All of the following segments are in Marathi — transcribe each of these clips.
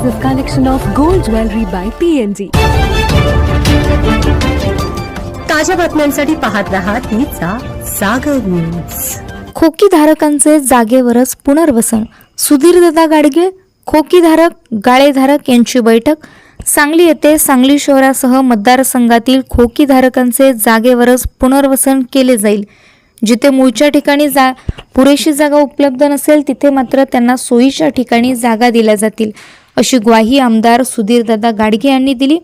exclusive collection of gold jewelry by PNG. ताज्या बातम्यांसाठी पाहत रहा तिचा सागर न्यूज खोकी धारकांचे जागेवरच पुनर्वसन. सुधीरदादा गाडगे खोकीधारक गाळेधारक यांची बैठक. सांगली येथे सांगली शहरासह मतदारसंघातील खोकीधारकांचे जागेवरच पुनर्वसन केले जाईल. जिथे मूळच्या ठिकाणी जा पुरेशी जागा उपलब्ध नसेल तिथे मात्र त्यांना सोयीच्या ठिकाणी जागा दिल्या जातील. अशी ग्वाही आमदार सुधीरदादा गाडगे यांनी दिली.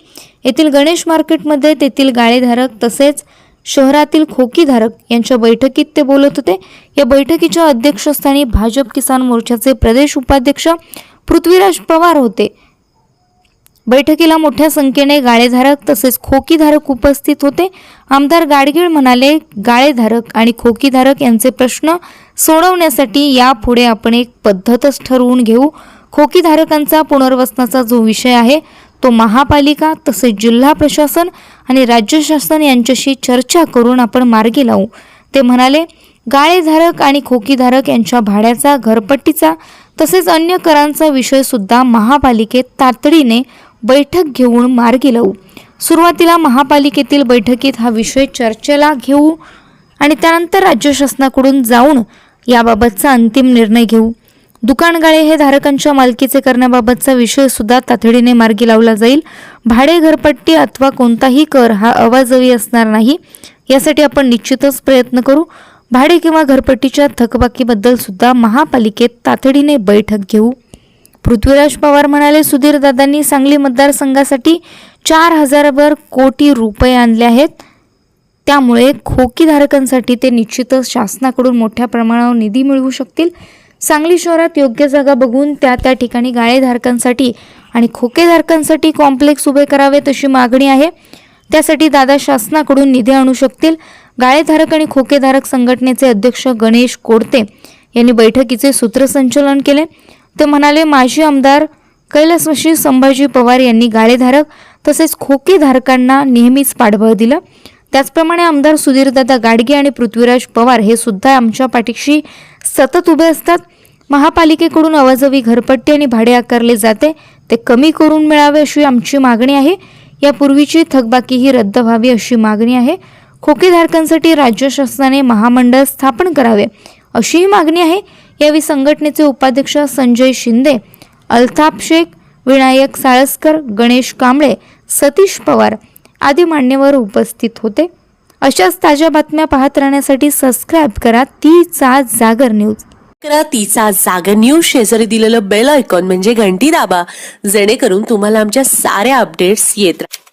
येथील गणेश मार्केटमध्ये तेथील गाळेधारक तसेच शहरातील खोकीधारक यांच्या बैठकीत ते बोलत होते. या बैठकीच्या अध्यक्षस्थानी भाजप किसान मोर्चाचे प्रदेश उपाध्यक्ष पृथ्वीराज पवार होते. बैठकीला मोठ्या संख्येने गाळेधारक तसेच खोकीधारक उपस्थित होते. आमदार गाडगीळ म्हणाले गाळेधारक आणि खोकीधारक यांचे प्रश्न सोडवण्यासाठी यापुढे आपण एक पद्धतच ठरवून घेऊ. खोकीधारकांचा पुनर्वसनाचा जो विषय आहे तो महापालिका तसेच जिल्हा प्रशासन आणि राज्य शासन यांच्याशी चर्चा करून आपण मार्गी लावू. ते म्हणाले गाळेधारक आणि खोकीधारक यांच्या भाड्याचा घरपट्टीचा तसेच अन्य करांचा विषयसुद्धा महापालिकेत तातडीने बैठक घेऊन मार्गी लावू. सुरुवातीला महापालिकेतील बैठकीत हा विषय चर्चेला घेऊ आणि त्यानंतर राज्य शासनाकडून जाऊन याबाबतचा अंतिम निर्णय घेऊ. दुकानगाळे हे धारकांच्या मालकीचे करण्याबाबतचा विषय सुद्धा तातडीने मार्गी लावला जाईल. भाडे घरपट्टी अथवा कोणताही कर हा अवाजवी असणार नाही. यासाठी आपण निश्चितच प्रयत्न करू. भाडे किंवा घरपट्टीच्या थकबाकीबद्दल सुद्धा महापालिकेत तातडीने बैठक घेऊ. पृथ्वीराज पवार म्हणाले सुधीर दादांनी सांगली मतदारसंघासाठी चार हजारवर कोटी रुपये आणले आहेत. त्यामुळे खोकीधारकांसाठी ते निश्चितच शासनाकडून मोठ्या प्रमाणावर निधी मिळवू शकतील. सांगली शहरात योग्य जागा बघून त्या त्या ठिकाणी गाळेधारकांसाठी आणि खोकेधारकांसाठी कॉम्प्लेक्स उभे करावेत अशी मागणी आहे. त्यासाठी दादा शासनाकडून निधी आणू शकतील. गाळेधारक आणि खोकेधारक संघटनेचे अध्यक्ष गणेश कोडते यांनी बैठकीचे सूत्रसंचालन केले. ते म्हणाले माजी आमदार कैलासवशी संभाजी पवार यांनी गाळेधारक तसेच खोकेधारकांना नेहमीच पाठबळ दिलं. त्याचप्रमाणे आमदार सुधीरदादा गाडगे आणि पृथ्वीराज पवार हे सुद्धा आमच्या पाठीशी सतत उभे असतात. महापालिकेकडून अवाजवी घरपट्टी आणि भाडे आकारले जाते. ते कमी करून मिळावे अशी आमची मागणी आहे. यापूर्वीची थकबाकी ही रद्द व्हावी अशी मागणी आहे. खोकेधारकांसाठी राज्य शासनाने महामंडळ स्थापन करावे अशीही मागणी आहे. यावेळी संघटनेचे उपाध्यक्ष संजय शिंदे अल्ताफ शेख विनायक साळसकर गणेश कांबळे सतीश पवार आदी मान्यवर उपस्थित होते. अशाच ताज्या बातम्या पाहत राहण्यासाठी सबस्क्राईब करा. तीचा जागर न्यूज करा तिचा जागर न्यूज शेजारी दिलेलं बेल आयकॉन म्हणजे घंटी दाबा. जेणेकरून तुम्हाला आमच्या साऱ्या अपडेट्स येत राहतील